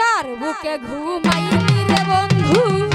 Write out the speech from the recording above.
কার বুকে ঘুমাইলি রে বন্ধু?